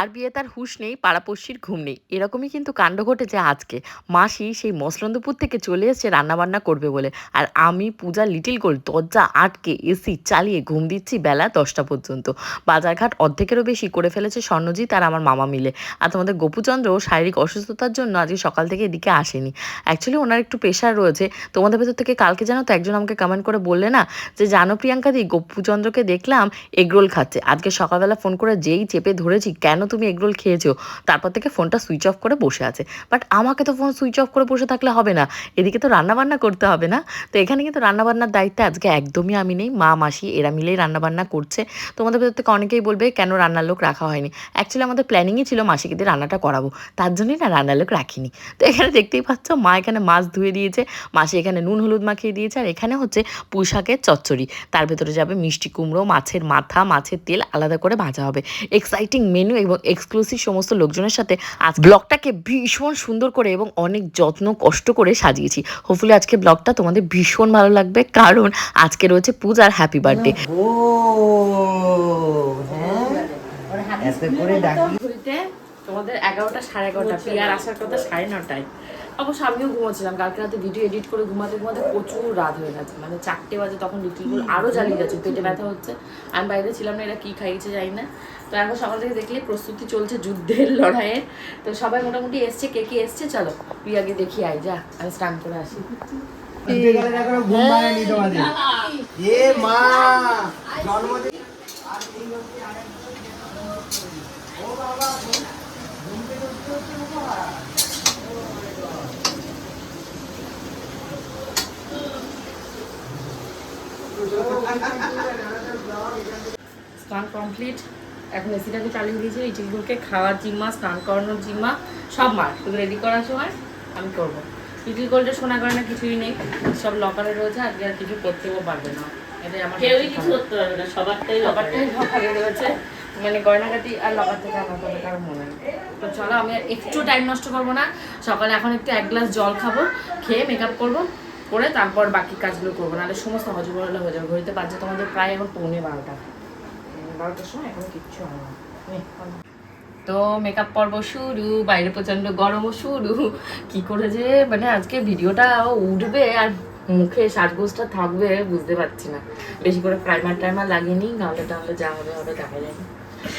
যার বিয়ে তার হুঁশ নেই, পাড়াপড়শির ঘুম নেই। এরকমই কিন্তু কাণ্ড ঘটেছে আজকে। মাসি সেই মসলন্দপুর থেকে চলে এসেছে রান্নাবান্না করবে বলে। আর আমি, পূজা, লিটিল গোল দরজা, আটকে, এসি চালিয়ে ঘুম দিচ্ছি বেলা দশটা পর্যন্ত। বাজারঘাট অর্ধেকেরও বেশি করে ফেলেছে স্বর্ণজিৎ আর আমার মামা মিলে। আর তোমাদের গোপুচন্দ্র শারীরিক অসুস্থতার জন্য আজকে সকাল থেকে এদিকে আসেনি। অ্যাকচুয়ালি ওনার একটু প্রেশার রয়েছে। তোমাদের ভেতর থেকে কালকে জানো তো একজন আমাকে কমেন্ট করে বললে না, যে জানো প্রিয়াঙ্কা দি, গোপুচন্দ্রকে দেখলাম এগরোল খাচ্ছে। আজকে সকালবেলা ফোন করে যেই চেপে ধরেছি, কেন তুমি এগরোল খেয়েছো, তারপর থেকে ফোনটা সুইচ অফ করে বসে আছে। বাট আমাকে তো ফোন সুইচ অফ করে বসে থাকলে হবে না। এদিকে তো রান্নাবান্না করতে হবে না। তো এখানে কিন্তু রান্নাবান্নার দায়িত্বে আজকে একদমই আমি নেই। মা, মাসি এরা মিলেই রান্নাবান্না করছে। তোমাদের ভেতর থেকে অনেকেই বলবে, কেন রান্নার লোক রাখা হয়নি? অ্যাকচুয়ালি আমাদের প্ল্যানিংই ছিল মাসিকে দিয়ে রান্নাটা করাবো। তার জন্যই না রান্নার লোক রাখিনি। তো এখানে দেখতেই পাচ্ছ, মা এখানে মাছ ধুয়ে দিয়েছে। মাসি এখানে নুন, হলুদ মাখিয়ে দিয়েছে। আর এখানে হচ্ছে পুঁই চচ্চড়ি। তার ভেতরে যাবে মিষ্টি কুমড়ো, মাছের মাথা, মাছের তেল, আলাদা করে ভাজা হবে। এক্সাইটিং মেনু এবং এক্সক্লুসিভ সমস্ত লোকজনের সাথে আজ ব্লগটাকে ভীষণ সুন্দর করে এবং অনেক যত্ন কষ্ট করে সাজিয়েছি। হোপফুলি আজকে ব্লগটা তোমাদের ভীষণ ভালো লাগবে কারণ আজকে রয়েছে পূজার হ্যাপি বার্থডে ও হ্যাঁ? করে ডাকি। তোমাদের এগারোটা সাড়ে এগারোটা পিয়ার আসার কথা সাড়ে নটায়। অবশ্য আমিও ঘুমাচ্ছিলাম। কালকে রাতে ভিডিও এডিট করে ঘুমাতে ঘুমাতে প্রচুর রাত হয়ে গেছে। মানে চারটে বাজে তখন লিটিলগুলো আরও জ্বালিয়ে গেছে পেটে ব্যথা হচ্ছে। আমি বাইরে ছিলাম না এরা কী খাইয়েছে জানি না। তো এখন সকাল থেকে দেখলে প্রস্তুতি চলছে যুদ্ধের লড়াইয়ের তো সবাই মোটামুটি এসছে কে কে এসছে চলো প্রিয়াকে দেখি আই যা আমি স্নান করে আসি। ঘুম ভাঙেনি তোমাদের এ মা জন্মদিন স্নান কমপ্লিট এখন এসিটাকে চালিয়ে দিয়েছি এই চিলগুলোকে খাওয়ার জিম্মা স্নান করানোর জিম্মা সব মার। শুধু রেডি করার সময় আমি করব। লিটিল গোল্ডের সোনা করে না কিছুই নেই সব লকারে রয়েছে আজকে আর কিছু করতেও পারবে না। এটাই আমার কেউই কিছু করতে পারবে না সবারটাই সবারটাই লকারে রয়েছে। মানে গয়নাগাটি আর লকার থেকে আমার কথা কারও মনে নেই তো চলো, আমি আর একটু টাইম নষ্ট করব না। সকালে এখন একটু এক গ্লাস জল খাব, খেয়ে মেকআপ করব, করে তারপর বাকি কাজগুলো করব। নাহলে সমস্ত হজবরলা হয়ে যাবে। ঘড়িতে বাজছে তোমাদের প্রায় এখন পৌনে বারোটা। বারোটার সময় এখন কিচ্ছু হয় না। তো মেকআপ পর্ব শুরু, বাইরে প্রচণ্ড গরমও শুরু। কি করে যে মানে আজকে ভিডিওটা উঠবে আর মুখে সাজগোজটা থাকবে, বুঝতে পারছি না। বেশি করে প্রাইমার টাইমার লাগিয়ে নিই, নাহলে যা হবে হবে দেখা যাবে।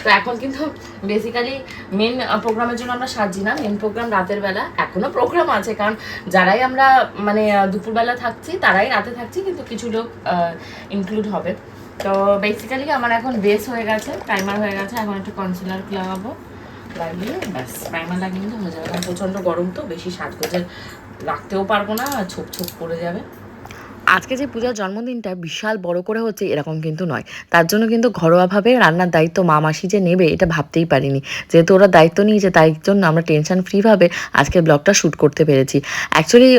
তো এখন কিন্তু বেসিক্যালি মেন প্রোগ্রামের জন্য আমরা সাজি না। মেন প্রোগ্রাম রাতের বেলা। এখনও প্রোগ্রাম আছে, কারণ যারাই আমরা মানে দুপুরবেলা থাকছি, তারাই রাতে থাকছি, কিন্তু কিছু লোক ইনক্লুড হবে। তো বেসিক্যালি আমার এখন বেস হয়ে গেছে প্রাইমার হয়ে গেছে। এখন একটু কনসিলার লাগাবো। লাগিয়ে, ব্যাস প্রাইমার লাগিয়ে নিলে হয়ে যাবে। কারণ প্রচণ্ড গরম তো, বেশি সাজগোজের রাখতেও পারব না, ছোপ ছোপ পড়ে যাবে। আজকে যে পূজার জন্মদিনটা বিশাল বড় করে হচ্ছে এরকম কিন্তু নয়। তার জন্য কিন্তু ঘরোয়াভাবে রান্নার দায়িত্ব মা মাসি যে নেবে এটা ভাবতেই পারিনি। যেহেতু ওরা দায়িত্ব নিয়েছে, তাই জন্য আমরা টেনশন ফ্রিভাবে আজকে ব্লগটা শ্যুট করতে পেরেছি। অ্যাকচুয়ালি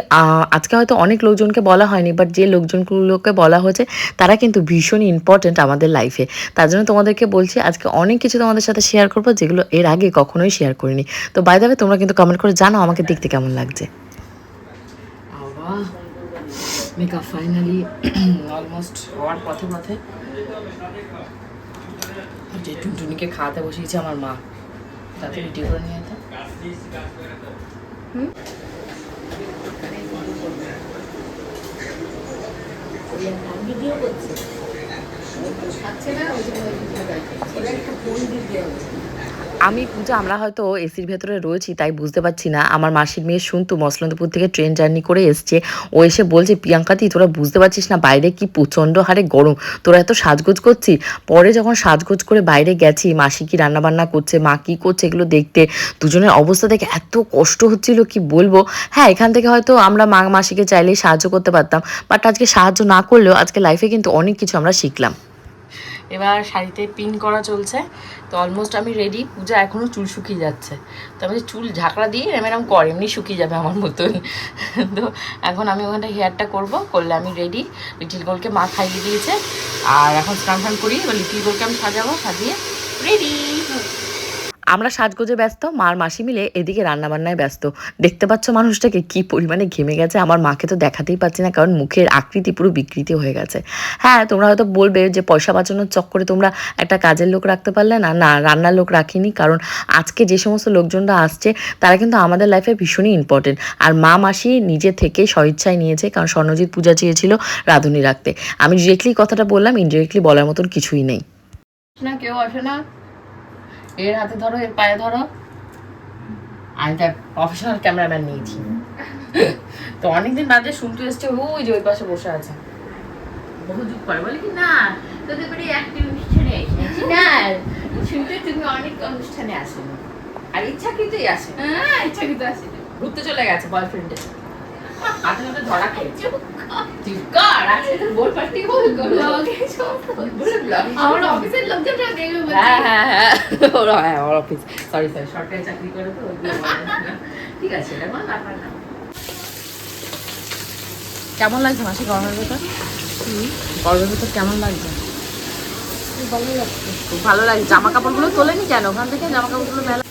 আজকে হয়তো অনেক লোকজনকে বলা হয়নি বাট যে লোকজনগুলোকে বলা হয়েছে, তারা কিন্তু ভীষণই ইম্পর্টেন্ট আমাদের লাইফে তার জন্য তোমাদেরকে বলছি, আজকে অনেক কিছু তোমাদের সাথে শেয়ার করব, যেগুলো এর আগে কখনোই শেয়ার করিনি। তো বাই দাবে তোমরা কিন্তু কমেন্ট করে জানাও আমাকে দেখতে কেমন লাগছে। মেকআপ ফাইনালি অলমোস্ট হওয়ার পথে পথে যে টুনটুনিকে খাওয়াতে বসিয়েছে আমার মা তাতে ভিডিও করে নিয়ে যেত ভিডিও করছে আমি পূজা, আমরা হয়তো এসির ভেতরে রয়েছি, তাই বুঝতে পারছি না। আমার মাসির মেয়ে শুনতু, মসলন্দপুর থেকে ট্রেন জার্নি করে এসছে। ও এসে বলছে, প্রিয়াঙ্কা দি, তোরা বুঝতে পারছিস না, বাইরে কি প্রচণ্ড হারে গরম। তোরা এত সাজগোজ করছি পরে যখন সাজগোজ করে বাইরে গেছি, মাসি কি রান্নাবান্না করছে, মা কি করছে এগুলো দেখতে, দুজনের অবস্থা দেখে এত কষ্ট হচ্ছিল, কি বলব? হ্যাঁ এখান থেকে হয়তো আমরা মা মাসিকে চাইলেই সাহায্য করতে পারতাম বাট আজকে সাহায্য না করলেও আজকে লাইফে কিন্তু অনেক কিছু আমরা শিখলাম। এবার শাড়িতে পিন করা চলছে। তো অলমোস্ট আমি রেডি পূজা এখনও চুল শুকিয়ে যাচ্ছে। তো আমি চুল ঝাঁকড়া দিয়ে এরম এরম কর, এমনি শুকিয়ে যাবে আমার মতন তো এখন আমি ওখানটা হেয়ারটা করব, করলে আমি রেডি লিটিল গোলকে মা খাইয়ে দিয়েছে। আর এখন স্নান ফান করি এবার লিটিল গোলকে আমি সাজাবো, সাজিয়ে রেডি আমরা সাজগোজে ব্যস্ত, মার মাসি মিলে এদিকে রান্নাবান্নায় ব্যস্ত। দেখতে পাচ্ছ মানুষটাকে কি পরিমাণে ঘেমে গেছে, আমার মাকে তো দেখাতেই পাচ্ছি না, কারণ মুখের আকৃতি পুরো বিকৃতি হয়ে গেছে। হ্যাঁ তোমরা হয়তো বলবে যে পয়সা বাঁচানোর চক্করে তোমরা একটা কাজের লোক রাখতে পারলে না। না, রান্নার লোক রাখিনি, কারণ আজকে যে সমস্ত লোকজনরা আসছে, তারা কিন্তু আমাদের লাইফে ভীষণই ইম্পর্টেন্ট আর মা মাসি নিজে থেকে স্বইচ্ছায় নিয়েছে, কারণ স্বর্ণজিৎ পূজা চেয়েছিল রাঁধুনি রাখতে। আমি ডিরেক্টলি কথাটা বললাম ইনডিরেক্টলি বলার মতন কিছুই নেই। না, কেউ আসে না। এর হাতে ধরো এর পায়ে ধরো। আমি তার প্রফেশনাল ক্যামেরাম্যান নিয়েছি। তো অনেকদিন বাদে শুনতে এসছে ওই যে ওই পাশে বসে আছে। বহু যুগ পরে বলে কি না তোদের বাড়ি একটি অনুষ্ঠানে এসেছি। না শুনতে তুমি অনেক অনুষ্ঠানে আসেনি। আর ইচ্ছাকৃতই আসে হ্যাঁ ইচ্ছাকৃত আসে ঘুরতে চলে গেছে বয়ফ্রেন্ডের হাতে হাতে ধরা খেয়েছে চুপ আজকে তোর বোর পার্টি বল করো আমার অফিসের লোকজনরা দেখবে হ্যাঁ হ্যাঁ হ্যাঁ। ওরা হ্যাঁ ওর অফিস। সরি সরি সরকারি চাকরি করে তো ওইগুলো বলে। না। ঠিক আছে এটা কোনো ব্যাপার না কেমন লাগছে মাসি গরমের ভেতর? গরমের ভেতর কেমন লাগছে? খুব ভালো লাগছে। জামা কাপড়গুলো তোলেনি কেন? ওখান থেকে জামা কাপড়গুলো মেলা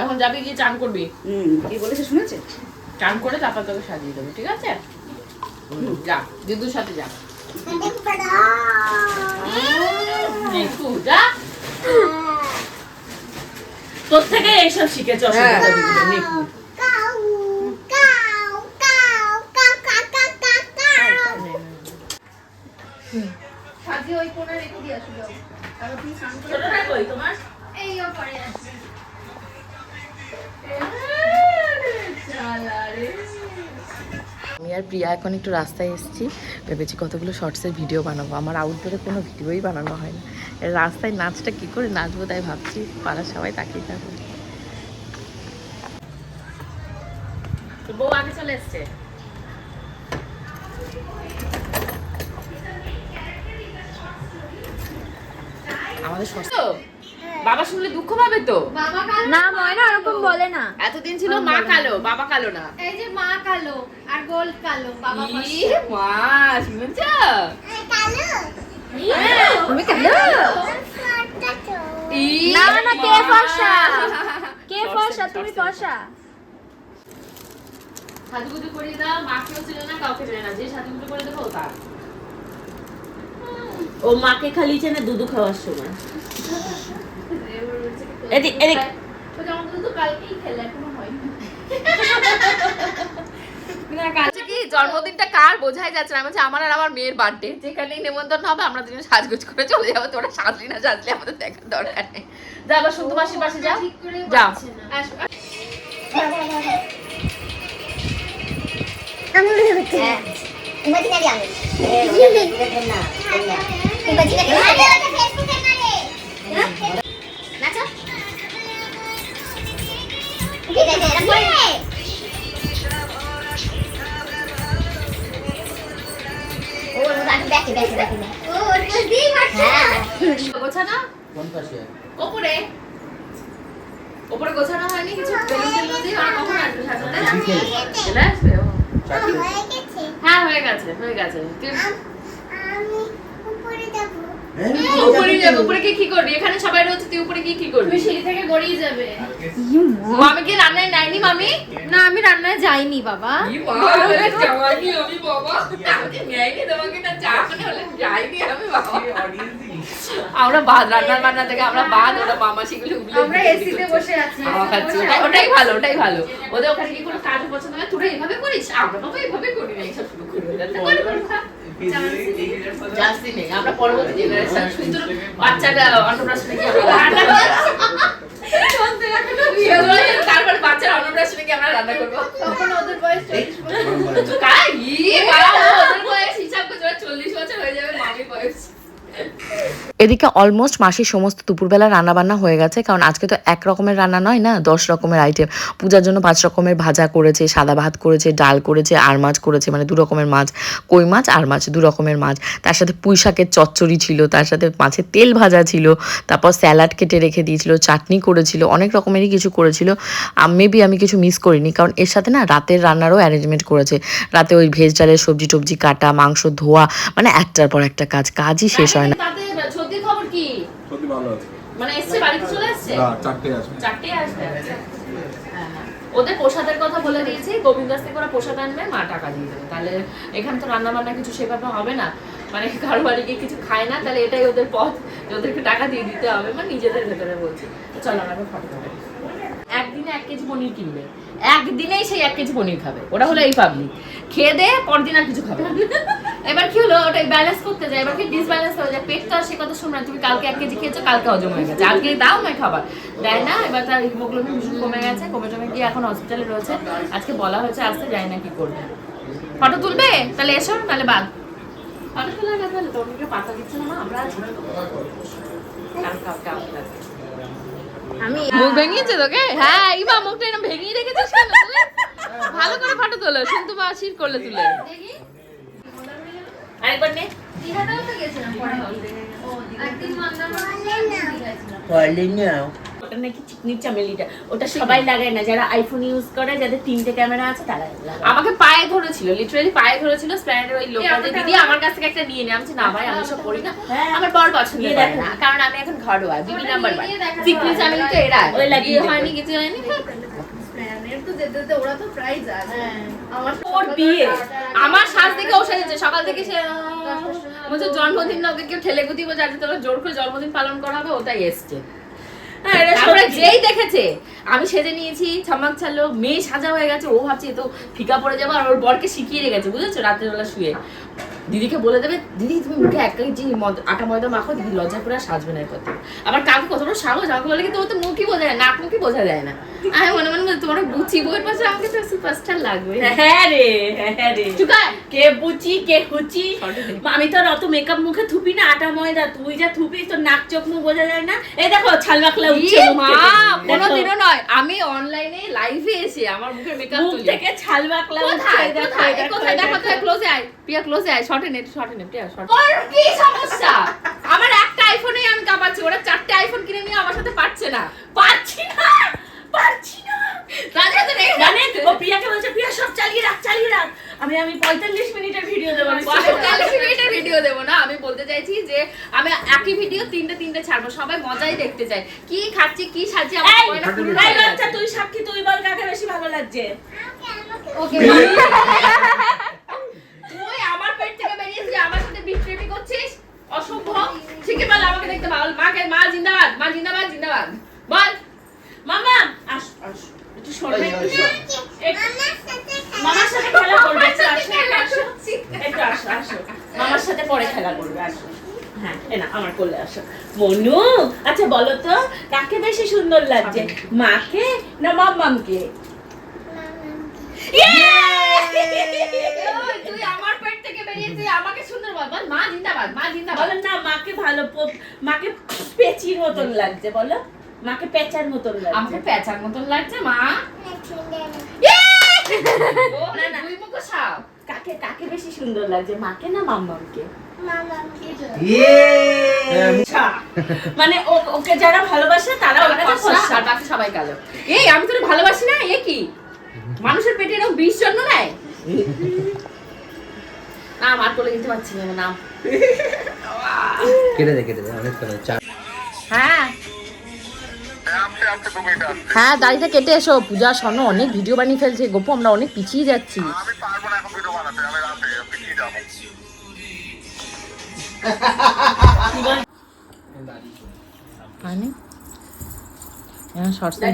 এখন যাবি গিয়ে চান করবি। কি বলেছে শুনেছে? চান করে তারপর তোকে সাজিয়ে দেবো ঠিক আছে? যা দিদুর সাথে যা। নিকু যা। তোর থেকে এইসব শিখেছ সাজিয়ে ওই কোণে রেখে দিয়ে তারপর তুমি স্নান করে কই তোমার? এই পরে আর প্রিয়া, এখন একটু রাস্তায় এসেছি। ভেবেছি কতগুলো শর্টসের ভিডিও বানাবো। আমার আউটডোরে কোনো ভিডিওই বানানো হয় না। রাস্তায় নাচটা কি করে নাচবো তাই ভাবছি, পাড়ার সবাই তাকিয়ে থাকবে বউ আগে চলে এসছে? আমাদের শর্টস বাবা শুনলে দুঃখ পাবে তো? বাবা কালো না ময়না ওরকম বলে না। এতদিন ছিল মা কালো বাবা কালো না। এই যে মা কালো আর গোল কালো বাবা। মা শুনেছ তুমি কালো? না না কে। ফর্সা? কে ফর্সা তুমি ফর্সা। সাজুগুজু দাও মাকেও ছিল না কাউকে চেনে না যে সাজুগুজু করে দেবো তার। ও মাকে খালি চেনে দুধু খাওয়ার সময়। এদিক এদিক ও যেমন তো কালকেই খেলে এখনও হয়নি আচ্ছা কি জন্মদিনটা কার বোঝাই যাচ্ছে না? আমি বলছি আমার আর আমার মেয়ের বার্থডে। যেখানেই নেমন্তন্ন হবে আমরা দুজন সাজগোজ করে চলে যাব। তোরা সাজলি না সাজলি আমাদের দেখার দরকার নেই। যা আবার শুনতে মাসির পাশে যাও যাও। ইমাজিনারি আমি ইমাজিনারি দেখি দেখি দেখি ও ওর দিয়ে গোছানো? কোন পাশে ওপরে। ওপরে গোছানো হয়নি কিছু বেলুন টেলুন দিয়ে আর কখন আসবে সাজাতে চলে আসবে? ও। হয়ে গেছে। হ্যাঁ হয়ে গেছে হয়ে গেছে তুই আমি উপরে যাব হ্যাঁ, উপরে যাবে উপরে গিয়ে কি করবি? এখানে সবাই রয়েছে তুই উপরে কি করবি? সিঁড়ি থেকে গড়িয়ে যাবে। মামি কি রান্নায় নেয়নি মামি? না আমি রান্নায় যাইনি বাবা। কি মা বলে যাওয়ানি আমি বাবা। আমি তোমাকে না চাকরি হলে যাইনি আমি বাবা। আমরা বাদ রান্নার বান্না থেকে আমরা বাদ ওরা মামা সেগুলো উগলে আমরা এসিতে বসে আছি হাওয়া খাচ্ছি ওটাই ওটাই ভালো ওটাই ভালো। ওদের ওখানে কি কোনো কাজ পছন্দ হয়? তোরা এইভাবে করিস? আমরা বাবা এইভাবে করি না এইসব শুরু করি ওরা তো করে করে খা। জাস্তি নেই আমরা পরবর্তী জেনারেশন সুন্দর বাচ্চাটা অন্নপ্রাশনে কি আমরা রান্না তারপর বাচ্চার অন্নপ্রাশনে কি আমরা রান্না করব? তখন ওদের বয়স চল্লিশ বছর। কাই? ই বাবা ওদের বয়স হিসাব করছে চল্লিশ বছর হয়ে যাবে মামির বয়স। এদিকে অলমোস্ট মাসির সমস্ত দুপুরবেলা রান্নাবান্না হয়ে গেছে, কারণ আজকে তো এক রকমের রান্না নয় না, দশ রকমের আইটেম পূজার জন্য পাঁচ রকমের ভাজা করেছে, সাদা ভাত করেছে, ডাল করেছে, আর মাছ করেছে মানে দু রকমের মাছ, কই মাছ আর মাছ, দু রকমের মাছ। তার সাথে পুঁই শাকের চচ্চড়ি ছিল, তার সাথে মাছের তেল ভাজা ছিল, তারপর স্যালাড কেটে রেখে দিয়েছিল, চাটনি করেছিল, অনেক রকমেরই কিছু করেছিল। মেবি আমি কিছু মিস করিনি, কারণ এর সাথে না রাতের রান্নারও অ্যারেঞ্জমেন্ট করেছে। রাতে ওই ভেজ ডালের সবজি টবজি কাটা, মাংস ধোয়া মানে একটার পর একটা কাজ, কাজই শেষ হয় না। কি? সত্যি ভালো আছে। মানে এসছে বাড়িতে চলে আসছে? না চারটে আসবে। চারটে আসবে আচ্ছা। হ্যাঁ, হ্যাঁ। ওদের প্রসাদের কথা বলে দিয়েছি গোবিন্দ থেকে ওরা প্রসাদ আনবে মা টাকা দিয়ে দেবে। তাহলে এখানে তো রান্না বান্না কিছু সেভাবে হবে না। মানে কারও বাড়ি গিয়ে কিছু খায় না তাহলে এটাই ওদের পথ ওদেরকে টাকা দিয়ে দিতে হবে মানে নিজেদের ভেতরে বলছি। চলো আমরা ফটো। একদিনে এক কেজি পনির কিনবে। একদিনেই সেই এক কেজি পনির খাবে। ওটা হলো এই পাবলিক খেয়ে দে, পরদিন আর কিছু খাবে এবার কি হলো? ওটা ব্যালেন্স করতে যায়। এবার কি ডিসব্যালেন্স হয়ে যায়? পেট তো আর সে কথা শুনবে না। তুমি কালকে এক কেজি খেয়েছো, কালকে হজম হয়ে গেছে। আজকে দাও না খাবার। দেয় না, এবার তার হিমোগ্লোবিন ভীষণ কমে গেছে। কমে টমে গিয়ে এখন হসপিটালে রয়েছে। আজকে বলা হয়েছে, আসতে যাই না, কি করবে? ফটো তুলবে? তাহলে এসো, তাহলে বাদ। ফটো তোলার পাতা দিচ্ছে না আমরা। আমি মুখ ভেঙেছে তোকে? হ্যাঁ ইবা মুখটা এরকম ভেঙিয়ে রেখেছিস কেন তুই? ভালো করে ফটো তোলো শুনতে বা আশির করলে তুলে। আরেকবার নে। দীঘাটাও তো গেছিলাম পরে ও একদিন মন্দারমণি গেছিলাম ওটা নাকি চিকনির চামেলিটা ওটা সবাই লাগায় না যারা আইফোন ইউজ করে যাদের তিনটে ক্যামেরা আছে তারা আমাকে পায়ে ধরেছিল লিটারালি পায়ে ধরেছিল স্প্যান্ডের ওই লোকটা দিদি আমার কাছ থেকে একটা নিয়ে নে। আমি না ভাই আমি সব করি না। হ্যাঁ। আমার বর পছন্দ করে না কারণ আমি এখন ঘরোয়া বিবি নাম্বার ওয়ান নিয়ে দেখা চিকনি চামেলি তো এরা ওই লাগিয়ে। হয়নি কিছু হয়নি। স্প্যানের তো যেতে যেতে ওরা তো প্রায় আমার ওর সাজ দেখে ও সেজেছে। সকাল থেকে সে বলছে জন্মদিন না ওকে কেউ ঠেলে গুতিব যাতে তোর জোর করে জন্মদিন পালন করা হবে। ওটাই এসছে হ্যাঁ, এটা তারপরে সত্যি। যেই দেখেছে আমি সেজে নিয়েছি ছামাক ছাড়লো মেয়ে সাজা হয়ে গেছে ও ভাবছে তো ফিকা পড়ে যাব আর ওর বরকে শিখিয়ে রেখেছে বুঝেছ? রাতের বেলা শুয়ে। দিদিকে বলে দেবে দিদি তুমি মুখে এক কেজি আটা ময়দা মাখো দিদি লজ্জা করে সাজবে না থেকে। আবার কাকে কত বড় সাহস আমাকে বলে কি তোমার তো মুখই বোঝা যায় নাক মুখই বোঝা যায় না। আমি মনে মনে বলি, তোমার বুচি বইয়ের পাশে আমাকে তো সুপারস্টার লাগবে। হ্যাঁ রে হ্যাঁ রে। চুকা কে বুচি কে হুচি? আমি তো অত মেকআপ মুখে থুপি না আটা ময়দা। তুই যা থুপি তোর নাক চোখ মুখ বোঝা যায় না। এই দেখো ছাল উঠছে ইয়ে মা থেকে। দেখো, কোনোদিনও নয় আমি অনলাইনে লাইভে এসে আমার মুখের মেকআপ মুখ তুলি। থেকে ছাল বাকলা উঠছে দেখো, কোথায় দেখো, কোথায়। ক্লোজে আয়। প্রিয়া ক্লোজে আয় শর্টে নেট শর্টে নেট প্রিয়া শর্ট ওর কি সমস্যা? আমার একটা আইফোনেই আমি কাঁপাচ্ছি ওরা চারটে আইফোন কিনে নিয়ে আমার সাথে পারছে না। পারছি না পারছি না। তার সাথে রেখে মানে ও প্রিয়াকে বলছে প্রিয়া সব চালিয়ে রাখ চালিয়ে রাখ। আমি আমি পঁয়তাল্লিশ মিনিটের ভিডিও দেবো আমি পঁয়তাল্লিশ মিনিটের ভিডিও দেবো না আমি বলতে চাইছি যে আমি একই ভিডিও তিনটে তিনটে ছাড়বো সবাই মজাই দেখতে চায়। কি খাচ্ছি কি সাজি আমার বাচ্চা তুই সাক্ষী তুই বল কাকে বেশি ভালো লাগছে। ওকে দেখতে পাল মাকে মা জিন্দাবাদ মা জিন্দাবাদ জিন্দাবাদ। বল। মামা আস আস একটু সর একটু- মামার সাথে খেলা করবে একটু আসো একটু আসো। একটু আসো আসো। মামার সাথে পরে খেলা করবে আসো। হ্যাঁ না আমার কোলে আসো। মনু আচ্ছা বলো তো কাকে বেশি সুন্দর লাগছে? মাকে না মাম্মামকে তুই আমার বেরিয়েছিস আমাকে সুন্দর বল বল মা জিন্দাবাদ মা জিন্দাবাদ। বলো না মাকে ভালো মাকে পেচির মতন লাগছে বলো। মাকে পেঁচার মতন আমাকে লাগছে পেঁচার মতন লাগছে মা। না, না। দুই মুখো সাপ। কাকে কাকে বেশি সুন্দর লাগছে মাকে না মাম্মামকে? মানে ও- ওকে যারা ভালোবাসে তারা ওর কাছে। আর বাকি সবাই কালো। এই আমি তোর ভালোবাসি না এ কি? মানুষের পেটে এরকম বিষ জন্ম নেয়? না আমার কোলে নিতে পারছি না না কেটে দে কেটে দে অনেক করে চার। হ্যাঁ। হ্যাঁ দাড়িটা কেটে এসো। পূজা স্বর্ণ অনেক ভিডিও বানিয়ে ফেলছে। গোপু আমরা অনেক পিছিয়ে যাচ্ছি। মানে?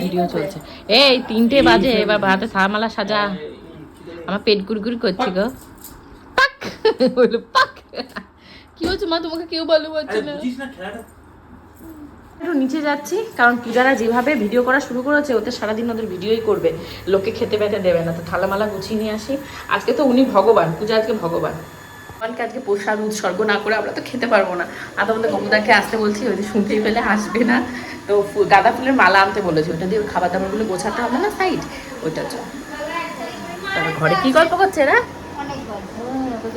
ভিডিও চলছে। এই তিনটে বাজে এবার হাতে সামালা সাজা। আমার পেট গুড়গুড় করছে গো। বলল পাক! কি হচ্ছে মা তোমাকে কেউ ভালো পাচ্ছে না একটু নিচে যাচ্ছি কারণ পূজারা যেভাবে ভিডিও করা শুরু করেছে ওতে সারাদিন ওদের ভিডিওই করবে। লোককে খেতে পেতে দেবে না তো থালামালা গুছিয়ে নিয়ে আসি। আজকে তো উনি ভগবান পূজা আজকে ভগবান। ভগবানকে আজকে প্রসাদ উৎসর্গ না করে আমরা তো খেতে পারব না। আর তোমাদের গঙ্গুদাকে আসতে বলছি ওই যে শুনতেই পেলে আসবে না। তো গাঁদা ফুলের মালা আনতে বলেছে ওটা দিয়ে খাবার দাবারগুলো গোছাতে হবে না সাইড ওইটার জন্য ঘরে কি গল্প করছে না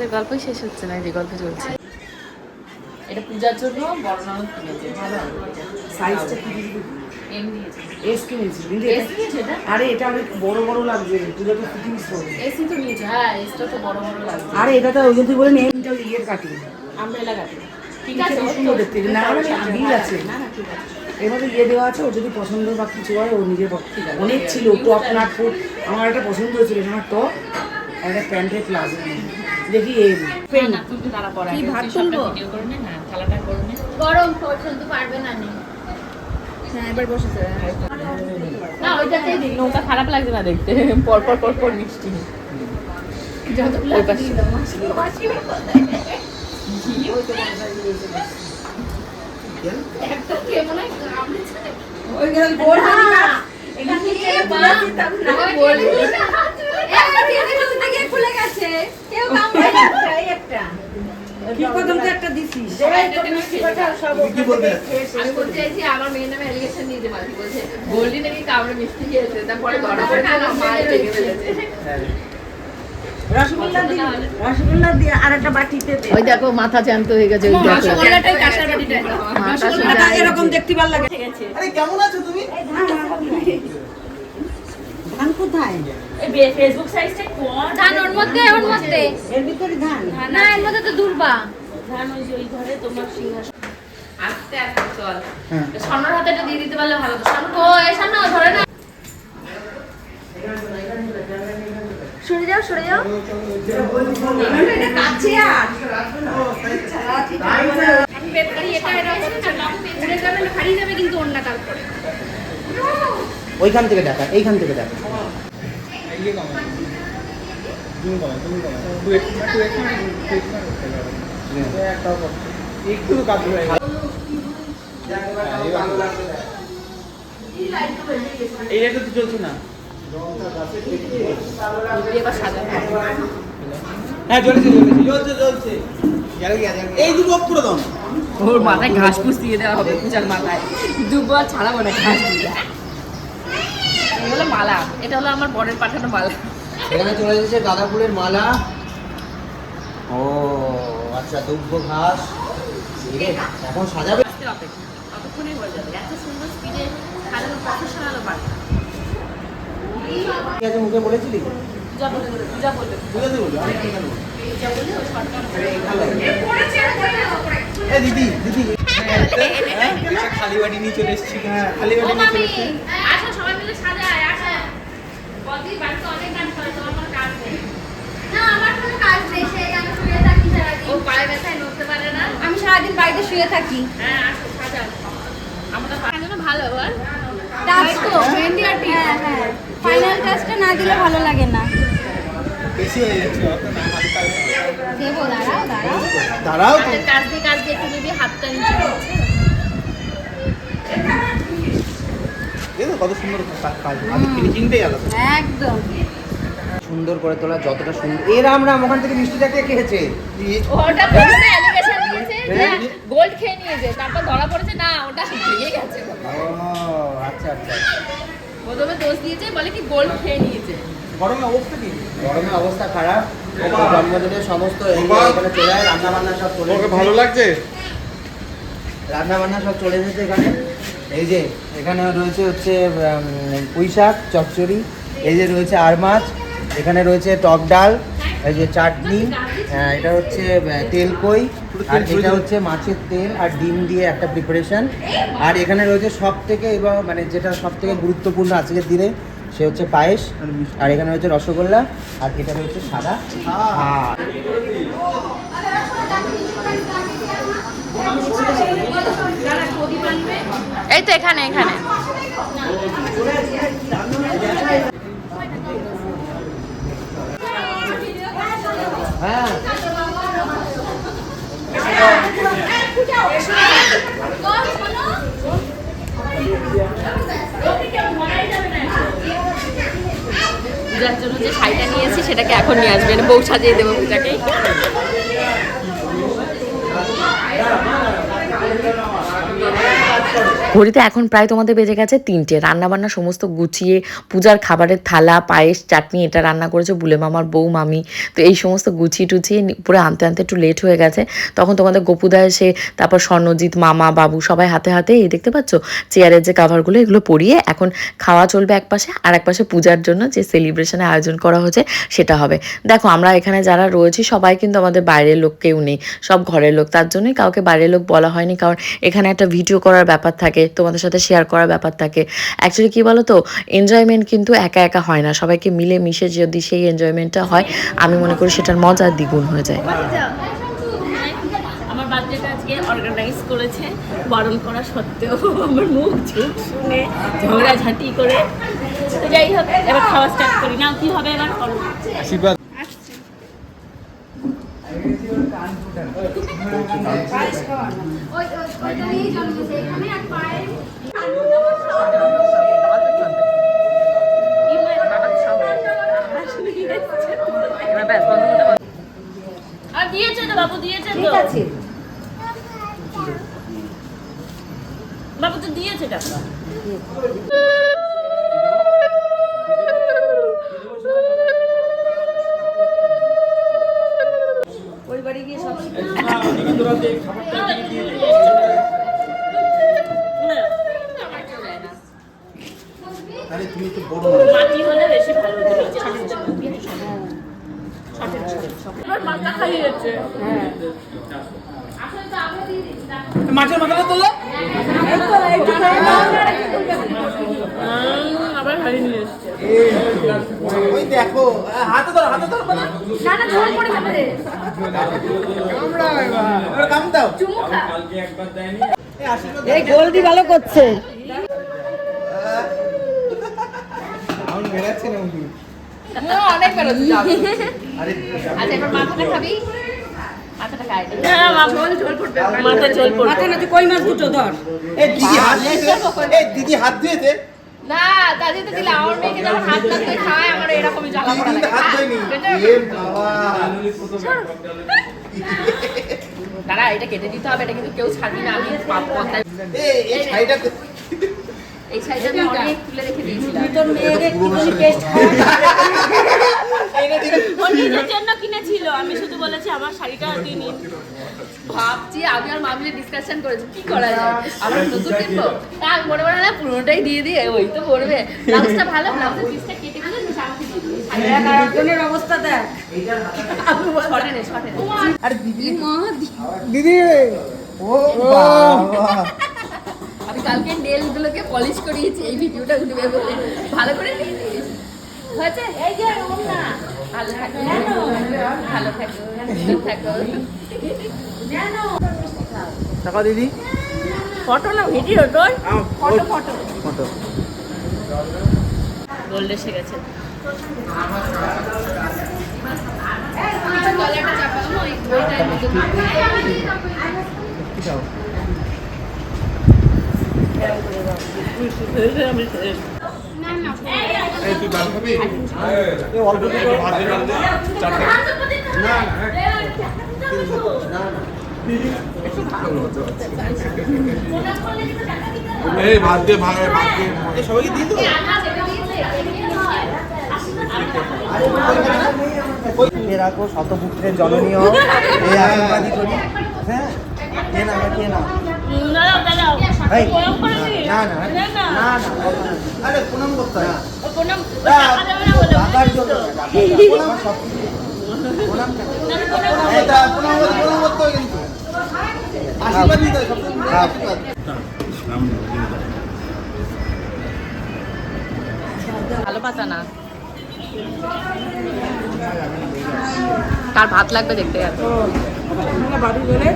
তোদের গল্পই শেষ হচ্ছে না এই যে গল্প চলছে। এটা পূজার জন্য বড় ননদ কিনেছে। ভালো সাইজটা কি এম দিয়েছে। এস কিনেছি কিন্তু এস এটা- নিয়েছে আরে এটা অনেক বড় বড় লাগছে। তুই তো ফিটিংস এসি তো নিয়েছে। হ্যাঁ এসটা তো বড় বড় লাগছে। আরে এটা তো ওই জন্য বলে নে এটা ইয়ের কাটি। আমব্রেলা কাটে। ঠিক এটা আছে সুন্দর তো- দেখতে। না না না, আছে। না না ঠিক আছে। এর ইয়ে দেওয়া আছে ওর যদি পছন্দ বা কিছু হয় ও নিজের পক্ষ- অনেক ছিল টপ নাট ফুট আমার একটা পছন্দ হয়েছিল আমার টপ আর একটা প্যান্টের প্লাজো। দেখি কি ভাত তুলবো? গরম পর্যন্ত পারবে না নে। না ওইটাতেই দিন ওটা খারাপ লাগছে না দেখতে। পর পর পর পর মিষ্টি একটা কি? আমি গোল্ডি নাকি কামড়ে মিষ্টি খেয়েছে? তারপরে ধরা পড়ে মা ভেঙে ফেলেছে। রসগোল্লা দিয়ে রসগোল্লা দিয়ে আর একটা বাটিতে দে। ওই দেখো মাথা জ্যান্ত হয়ে গেছে ওই দেখো। রসগোল্লাটাই কাঁসার বাটিটা রসগোল্লাটা এরকম দেখতে ভালো লাগে। আরে কেমন আছো তুমি? ধান কোথায়? ফেসবুক সাইজটা কোন ধান ওর মধ্যে ওর মধ্যে। এর ভিতরে ধান? না এর মধ্যে তো দুর্বা ধান ওই ওই ঘরে তোমার সিংহাসন। আস্তে আস্তে চল। হ্যাঁ। স্বর্ণর হাতে এটা দিয়ে দিতে পারলে ভালো তো স্বর্ণ তো স্বর্ণ ধরে না। সরে যাও সরে যাও না না ওইখান থেকে দেখা এইখান থেকে দেখা। এবার সাজানো হ্যাঁ জ্বলছে জ্বলছে। জ্বলছে জ্বলছে। এই দুটো অফ করে ওর মাথায় ঘাস পুষ দিয়ে দেওয়া হবে পূজার মাথায়। দুবার ছাড়াবো না ঘাস দিয়ে। হলো মালা। এটা হলো আমার বরের পাঠানো মালা। এখানে চলে এসেছে গাঁদা ফুলের মালা। ও আচ্ছা দুব্ব ঘাস। এখন সাজাবে। ততক্ষণই হয়ে যাবে এত সুন্দর স্পিডে সাজানো প্রফেশনালও পারে না। ঠিক আছে মুখে বলেছিলি? পূজা বলে পূজা বলবে বুঝাতে বলব আমি কি জানব? পূজা বলে ওই সরকার এ দিদি দিদি। খালি বাটি নিয়ে চলে এসেছি। হ্যাঁ খালি বাটি নিয়ে চলে এসেছি। সবাই মিলে সাজায় আসো। বাড়িতে অনেক গান করে তোমার কাজ নেই? না আমার কোনো কাজ নেই সেই আমি শুয়ে থাকি ও সারাদিন পায়ে ব্যথায় নড়তে পারে না? আমি সারাদিন বাড়িতে শুয়ে থাকি। হ্যাঁ আসো সাজাও। আমরা ভালো বল। টাচ তো মেহেন্দি আর হ্যাঁ হ্যাঁ ফাইনাল টাচটা না দিলে ভালো লাগে না। বেশি হয়ে যাচ্ছে অত না হালকা দেবো দাঁড়াও দাঁড়াও। দাঁড়াও কাজ দিয়ে কাজ দিয়ে একটু যদি হাতটা নিচে কত সুন্দর কাজ কাজ। ফিনিশিংটাই আলাদা একদম। সুন্দর করে তোলা যতটা সুন্দর। এর আমরা ওখান থেকে মিষ্টিটা কে খেয়েছে। ওটা প্রথমে অ্যালিগেশন দিয়েছে যে গোল্ড খেয়ে নিয়েছে তারপর ধরা পড়েছে না ওটা ভেঙে গেছে। ও আচ্ছা আচ্ছা। প্রথমে দোষ দিয়েছে বলে কি গোল্ড খেয়ে নিয়েছে। গরমে অবস্থা কি? গরমে অবস্থা খারাপ জন্মদিনের সমস্ত এখানে চলে যায় রান্না বান্না সব চলে। ভালো লাগছে? রান্না বান্না সব চলে এসেছে এখানে। এই যে এখানে রয়েছে হচ্ছে পুঁই শাক চচ্চড়ি এই যে রয়েছে আর মাছ এখানে রয়েছে টক ডাল এই যে চাটনি এটা হচ্ছে আহ, তেল কই আর এটা হচ্ছে মাছের তেল আর ডিম দিয়ে একটা প্রিপারেশন আর এখানে রয়েছে সব থেকে এবার মানে যেটা সব থেকে গুরুত্বপূর্ণ আজকের দিনে সে হচ্ছে পায়েস আর এখানে রয়েছে রসগোল্লা আর এটা রয়েছে সাদা আর এই তো এখানে এখানে। হ্যাঁ। পূজার জন্য যে শাড়িটা নিয়েছি সেটাকে এখন নিয়ে আসবেন। বউ সাজিয়ে দেবো পূজাকে। ঘড়িতে এখন প্রায় তোমাদের বেজে গেছে তিনটে। রান্নাবান্না সমস্ত গুছিয়ে, পূজার খাবারের থালা, পায়েস, চাটনি এটা রান্না করেছে বুলে মামার বউ, মামি। তো এই সমস্ত গুছিয়ে টুছিয়ে পুরো আনতে আনতে একটু লেট হয়ে গেছে। তখন তোমাদের গোপুদা এসে, তারপর স্বর্ণজিৎ, মামা, বাবু সবাই হাতে হাতে এই দেখতে পাচ্ছ? চেয়ারের যে কাভারগুলো এগুলো পরিয়ে এখন খাওয়া চলবে এক পাশে আর এক পাশে পূজার জন্য যে সেলিব্রেশনের আয়োজন করা হয়েছে সেটা হবে। দেখো, আমরা এখানে যারা রয়েছি, সবাই কিন্তু আমাদের বাইরের লোক কেউ নেই। সব ঘরের লোক, তার জন্যই কাউকে বাইরের লোক বলা হয়নি, কারণ এখানে একটা ভিডিও করার ব্যাপার থাকে তোমাদের সাথে শেয়ার করার ব্যাপার থাকে। অ্যাকচুয়ালি কী বলো তো এনজয়মেন্ট কিন্তু একা একা হয় না। সবাইকে মিলে মিশে যদি সেই এনজয়মেন্টটা হয় আমি মনে করি সেটার মজা দ্বিগুণ হয়ে যায়। আমার বার্থডেটা আজকে অর্গানাইজ করেছে বারণ করা সত্ত্বেও। আমার মুখ ঝুঁক শুনে ঝগড়াঝাঁটি করে। যাই হোক এবার খাওয়া স্টার্ট করি। না কি হবে এবার? আশীর্বাদ ওই ওই ওইটারই জন্মেছে এখানে আর পায়ে আর দিয়েছে তো বাবু দিয়েছে তো বাবু তো দিয়েছে টাকা। আরে তুমি তো বড় মাটি হলে বেশি ভালো মাছের মাথাটা তোলো আবার হারিয়ে নিয়ে এসছে ওই দেখো হাতে ধরো হাতে ধরো না না না ঝোল পড়ে যাবে রে। এবার কাম দাও। চুমু খা। এই আশীর্বাদ এই গোলদি ভালো করছে। আমি বেরাচ্ছি না উনি। অনেক বেরোচ্ছে আরে আচ্ছা এবার মাথাটা খাবি? মাথাটা খাই। না মা ঝোল ঝোল মাথা ঝোল পড়বে মাথা না তুই কই মাছ দুটো ধর। এই দিদি হাত ধুয়েছে এই দিদি হাত ধুয়েছে না দাদি তো দিলে আমার মেয়েকে যখন হাত না ধুয়ে আমার এরকমই জ্বালা পড়া লাগে। হাত ধুয়নি? এ বাবা। দাঁড়া এটা কেটে দিতে হবে এটা কিন্তু কেউ ছাড়বি না আমি পাপ এই এই আমি অনেক তুলে রেখে দিয়েছিলাম। তোর মেয়ের একটুখানি টেস্ট ও জন্য কিনেছিল আমি শুধু বলেছি আমার শাড়িটা তুই নিন ভাবছি আমি আর মামলি ডিসকাশন করেছি কি করা যায়? আমরা নতুন কিনবো তা আমি মনে মনে না পুরোটাই দিয়ে দিয়ে ওই তো পড়বে ব্লাউজটা ভালো ব্লাউজের পিসটা কেটে দিলে আমি নে নে। আরে দিদি। দিদি ও আমি কালকে নেলগুলোকে পলিশ করিয়েছি এই ভিডিওটা উঠবে বলে। ভালো করে নিয়ে হয়েছে? এই যে ভালো থাকো। ভালো থাকো সুস্থ থাকো। টাকা দিদি? ফটো না ভিডিও তোর? Photo photo. ফটো। গোল্ড এসে গেছে। গলাটা চাপানো এই ভাত দিয়ে ভাগ ভাত দিয়ে সবাইকে কে রাখো শতপুত্রের জননীয় এই আশীর্বাদই করি হ্যাঁ কে না কে না না না না, না না। না না আরে প্রণাম করতে হয় প্রণাম তো? প্রণাম করতে হয় কিন্তু আশীর্বাদ নিতে হয় সবচেয়ে বড় আশীর্বাদ ভালো পাতা না। তার ভাত লাগবে দেখতে বাড়ি গেলে?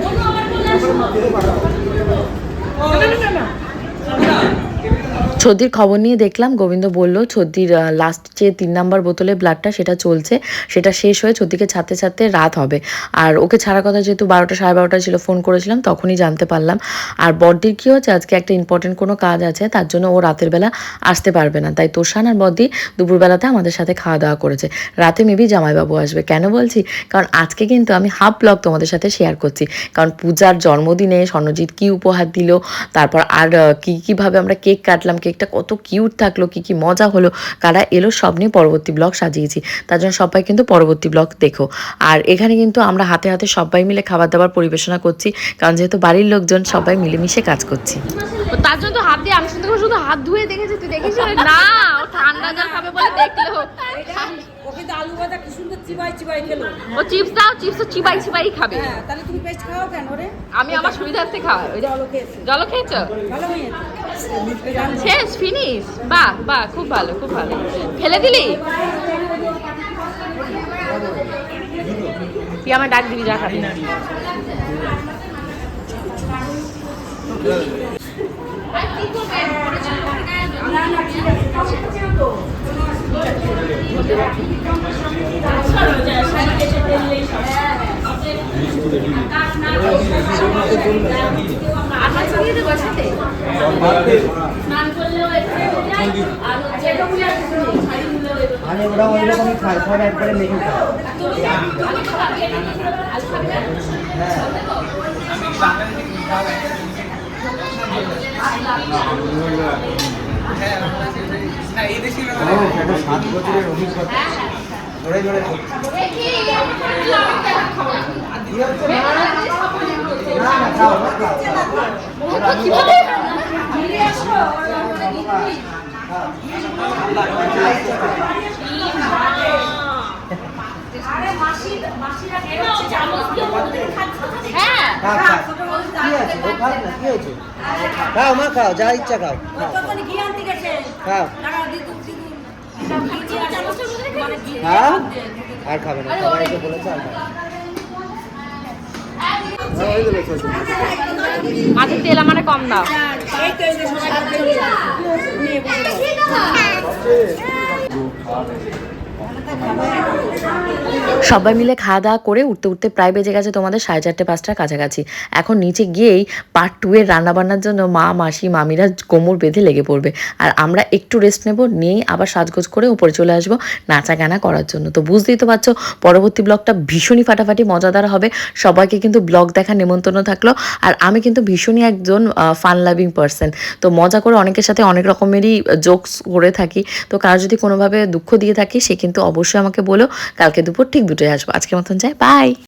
ছর্দির খবর নিয়ে দেখলাম, গোবিন্দ বলল ছর্দির লাস্ট যে তিন নাম্বার বোতলে ব্লাডটা সেটা চলছে, সেটা শেষ হয়ে ছর্দিকে ছাড়তে ছাড়তে রাত হবে। আর ওকে ছাড়া কথা যেহেতু বারোটা সাড়ে বারোটা ছিল ফোন করেছিলাম, তখনই জানতে পারলাম। আর বড়দির কী হচ্ছে আজকে একটা ইম্পর্টেন্ট কোনো কাজ আছে, তার জন্য ও রাতের বেলা আসতে পারবে না। তাই তোষান আর বদ্দি দুপুরবেলাতে আমাদের সাথে খাওয়া দাওয়া করেছে। রাতে মেবি জামাইবাবু আসবে। কেন বলছি? কারণ আজকে কিন্তু আমি হাফ ব্লগ তোমাদের সাথে শেয়ার করছি। কারণ পূজার জন্মদিনে স্বর্ণজিৎ কী উপহার দিল? তারপর আর কী, কীভাবে আমরা কেক কাটলাম কেকটা কত কিউট থাকল, কি কি মজা হলো, কারা এলো সব নিয়ে পরবর্তী ব্লগ সাজিয়েছি। তার জন্য সবাই কিন্তু পরবর্তী ব্লগ দেখো। আর এখানে কিন্তু আমরা হাতে হাতে সবাই মিলে খাবার দাবার পরিবেশনা করছি, কারণ যেহেতু বাড়ির লোকজন, সবাই মিলেমিশে কাজ করছি। তার জন্য তো হাত দিয়ে, আমি শুধু হাত ধুয়ে দেখেছি, তুই দেখেছিস? না ঠান্ডা জল খাবে বলে দেখল। কিন্তু আলু ভাজা কি সুন্দর চিবাই চিবাই খেলো। ও চিপস দাও চিপস তো চিবাই চিবাই খাবে। হ্যাঁ তাহলে তুমি পেস্ট খাও কেন রে? আমি আমার সুবিধার্থে খাওয়াই ওই জলও খেয়েছে। জল খেয়েছো? ভালো হয়েছে। শেষ ফিনিশ। বাহ বাহ খুব ভালো খুব ভালো। ফেলে দিলি? তুই আমার ডাক দিবি যা খাবি। মানে ওরা ওই রকমই খায় সব একবারে মেখে খায় হ্যাঁ। সাত বছরের অভিজ্ঞতা ধরে ধরে খাও, হ্যাঁ। মা খাও যা ইচ্ছা খাও। খাও। খাও খাও আর খাবে না বলেছে আর খাবে না। মাছের তেল আমারে কম দাও। সবাই মিলে খাওয়া দাওয়া করে উঠতে উঠতে প্রায় বেজে গেছে তোমাদের সাড়ে চারটে, পাঁচটার কাছাকাছি। এখন নিচে গিয়েই পার্ট টু এর রান্নাবান্নার জন্য মা, মাসি, মামিরা কোমর বেঁধে লেগে পড়বে। আর আমরা একটু রেস্ট নেব, নিয়েই আবার সাজগোজ করে উপরে চলে আসব নাচা গানা করার জন্য। তো বুঝতেই তো পারছ, পরবর্তী ব্লগটা ভীষণই ফাটাফাটি মজাদার হবে। সবাইকে কিন্তু ব্লগ দেখার নেমন্তন্ন থাকল। আর আমি কিন্তু ভীষণই একজন ফান লাভিং পার্সন তো মজা করে অনেকের সাথে অনেক রকমেরই জোকস করে থাকি। তো কারও যদি কোনোভাবে দুঃখ দিয়ে থাকি, সে কিন্তু অবশ্যই আমাকে বলো কালকে দুপুর ঠিক দুটোয় আসব। আজকের মতন যাই বাই